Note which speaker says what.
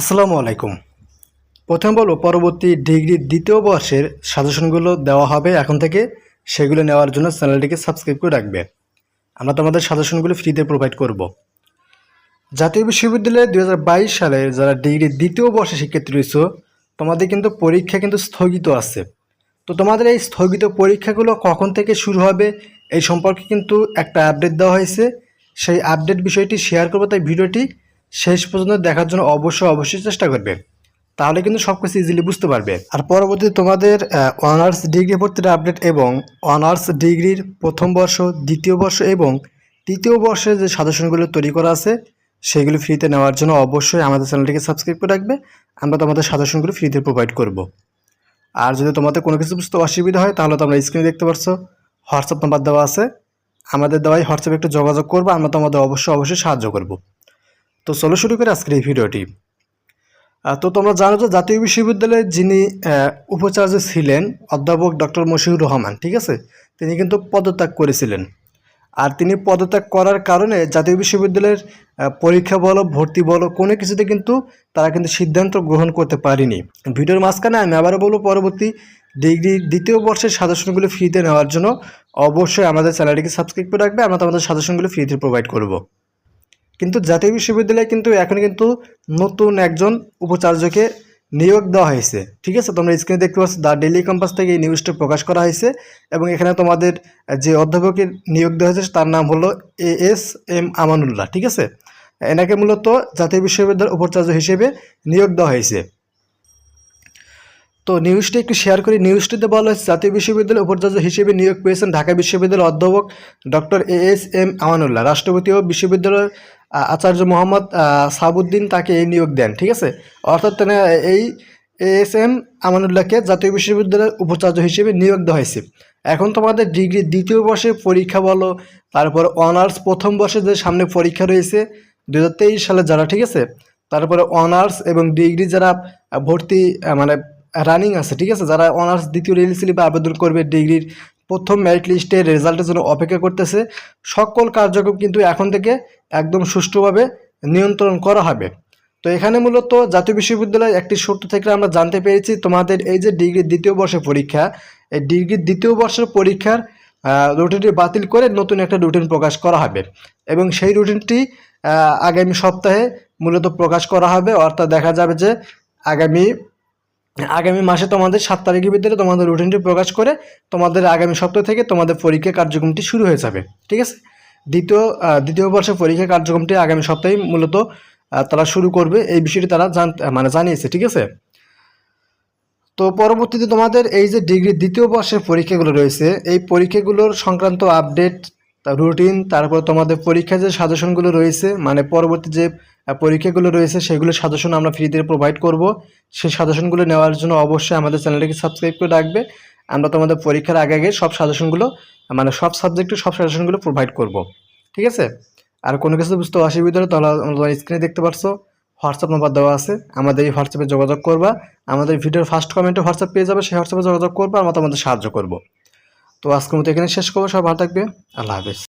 Speaker 1: আসসালামু আলাইকুম। প্রথম বলব পরবর্তী ডিগ্রির দ্বিতীয় বর্ষের সাজেশনগুলো দেওয়া হবে এখন থেকে। সেগুলো নেওয়ার জন্য চ্যানেলটিকে সাবস্ক্রাইব করে রাখবে। আমরা তোমাদের সাজেশনগুলো ফ্রিতে প্রোভাইড করব। জাতীয় বিশ্ববিদ্যালয়ে দু হাজার বাইশ সালে যারা ডিগ্রির দ্বিতীয় বর্ষে শিক্ষার্থী রয়েছে, তোমাদের কিন্তু পরীক্ষা কিন্তু স্থগিত আছে। তো তোমাদের এই স্থগিত পরীক্ষাগুলো কখন থেকে শুরু হবে, এই সম্পর্কে কিন্তু একটা আপডেট দেওয়া হয়েছে। সেই আপডেট বিষয়টি শেয়ার করব, তাই ভিডিওটি শেষ পর্যন্ত দেখার জন্য অবশ্যই অবশ্যই চেষ্টা করবে। তাহলে কিন্তু সব কিছু ইজিলি বুঝতে পারবে। আর পরবর্তীতে তোমাদের অনার্স ডিগ্রি ভর্তির আপডেট এবং অনার্স ডিগ্রির প্রথম বর্ষ, দ্বিতীয় বর্ষ এবং তৃতীয় বর্ষে যে সাজেশনগুলো তৈরি করা আছে, সেগুলো ফ্রিতে নেওয়ার জন্য অবশ্যই আমাদের চ্যানেলটিকে সাবস্ক্রাইব করে রাখবে। আমরা তোমাদের সাজেশনগুলো ফ্রিতে প্রোভাইড করব। আর যদি তোমাদের কোনো কিছু বুঝতে অসুবিধা হয়, তাহলে তোমরা স্ক্রিনে দেখতে পারছ। হোয়াটসঅ্যাপ নাম্বার দেওয়া আছে। আমাদের দেওয়াই হোয়াটসঅ্যাপে একটু যোগাযোগ করব, আমরা তোমাদের অবশ্যই অবশ্যই সাহায্য করব। তো চলো শুরু করে আজকের এই ভিডিওটি। তো তোমরা জানো যে জাতীয় বিশ্ববিদ্যালয়ে যিনি উপাচার্য ছিলেন অধ্যাপক ডক্টর মশিউর রহমান, ঠিক আছে? তিনি কিন্তু পদত্যাগ করেছিলেন। আর তিনি পদত্যাগ করার কারণে জাতীয় বিশ্ববিদ্যালয়ের পরীক্ষা বলো, ভর্তি বলো, কোনো কিছুতে কিন্তু তারা কিন্তু সিদ্ধান্ত গ্রহণ করতে পারেনি। ভিডিওর মাঝখানে আমি আবারও বলব, পরবর্তী ডিগ্রি দ্বিতীয় বর্ষের সাজেশনগুলো ফ্রিতে নেওয়ার জন্য অবশ্যই আমাদের চ্যানেলটিকে সাবস্ক্রাইব করে রাখবে, আমরা তোমাদের সাজেশনগুলো ফ্রিতে প্রোভাইড করব। কিন্তু জাতীয় বিশ্ববিদ্যালয়ে কিন্তু এখন কিন্তু নতুন একজন উপাচার্যকে নিয়োগ দেওয়া হয়েছে। ঠিক আছে? তোমরা স্ক্রিনে দেখতে পাচ্ছ দ্য ডেলি ক্যাম্পাস থেকে এই নিউজটা প্রকাশ করা হয়েছে এবং এখানে তোমাদের যে অধ্যাপকের নিয়োগ দেওয়া হয়েছে, তার নাম হলো এ এস এম আমানুল্লাহ। ঠিক আছে? এনাকে মূলত জাতীয় বিশ্ববিদ্যালয়ের উপাচার্য হিসেবে নিয়োগ দেওয়া হয়েছে। তো নিউজটি একটু শেয়ার করি। নিউজটিতে বলা হয়েছে, জাতীয় বিশ্ববিদ্যালয়ের উপাচার্য হিসেবে নিয়োগ পেয়েছেন ঢাকা বিশ্ববিদ্যালয়ের অধ্যাপক doctor A S M Amanullah. রাষ্ট্রপতি ও বিশ্ববিদ্যালয়ের আচার্য মোহাম্মদ সাবুদ্দিন তাকে এই নিয়োগ দেন, ঠিক আছে? অর্থাৎ এই এস এম আমানুল্লাহকে জাতীয় বিশ্ববিদ্যালয়ের উপাচার্য হিসেবে নিয়োগ দেওয়া হয়েছে। এখন তোমাদের ডিগ্রি দ্বিতীয় বর্ষে পরীক্ষা বলো, তারপর অনার্স প্রথম বর্ষে যে সামনে পরীক্ষা রয়েছে দু হাজার তেইশ সালে যারা, ঠিক আছে? তারপরে অনার্স এবং ডিগ্রি যারা ভর্তি মানে রানিং আছে, ঠিক আছে? যারা অনার্স দ্বিতীয় রেল স্লিপে আবেদন করবে ডিগ্রির প্রথম মেরিট লিস্টের রেজাল্টের জন্য অপেক্ষা করতেছে। সকল কার্যক্রম কিন্তু এখন থেকে একদম সুষ্ঠুভাবে নিয়ন্ত্রণ করা হবে। তো এখানে মূলত জাতীয় বিশ্ববিদ্যালয় একটি সূত্র থেকে আমরা জানতে পেরেছি তোমাদের এই যে ডিগ্রির দ্বিতীয় বর্ষের পরীক্ষা, এই ডিগ্রির দ্বিতীয় বর্ষের পরীক্ষার রুটিনটি বাতিল করে নতুন একটা রুটিন প্রকাশ করা হবে। এবং সেই রুটিনটি আগামী সপ্তাহে মূলত প্রকাশ করা হবে। অর্থাৎ দেখা যাবে যে আগামী আগামী মাসে তোমাদের সাত তারিখের ভিতরে তোমাদের রুটিনটি প্রকাশ করে তোমাদের আগামী সপ্তাহ থেকে তোমাদের পরীক্ষা কার্যক্রমটি শুরু হয়ে যাবে, ঠিক আছে? দ্বিতীয় দ্বিতীয় বর্ষের পরীক্ষা কার্যক্রমটি আগামী সপ্তাহে মূলত তারা শুরু করবে, এই বিষয়টি তারা জান মানে জানিয়েছে, ঠিক আছে? তো পরবর্তীতে তোমাদের এই যে ডিগ্রি দ্বিতীয় বর্ষের পরীক্ষাগুলো রয়েছে, এই পরীক্ষাগুলোর সংক্রান্ত আপডেট রুটিন তারপর তোমাদের পরীক্ষার যে সাজেশনগুলো রয়েছে মানে পরবর্তী যে পরীক্ষাগুলো রয়েছে, সেগুলো সাজেশন আমরা ফ্রিতে প্রোভাইড করব। সেই সাজেশনগুলো নেওয়ার জন্য অবশ্যই আমাদের চ্যানেলটিকে সাবস্ক্রাইব করে রাখবে। আমরা তোমাদের পরীক্ষার আগে আগে সব সাজেশনগুলো মানে সব সাবজেক্টে সব সাজেশনগুলো প্রোভাইড করব। ঠিক আছে? আর কোনো কিছু বুঝতে অসুবিধা হলে তাহলে তোমরা স্ক্রিনে দেখতে পারছ। হোয়াটসঅ্যাপ নাম্বার দেওয়া আছে। আমাদের এই হোয়াটসঅ্যাপে যোগাযোগ করবা। আমাদের ভিডিওর ফার্স্ট কমেন্টে হোয়াটসঅ্যাপ পেয়ে যাবে। সেই হোয়াটসঅ্যাপে যোগাযোগ করবা। আমরা তোমাদের সাহায্য করব। তো আজকের মতো এখানে শেষ করব। সব ভালো থাকবে। আল্লাহ হাফেজ।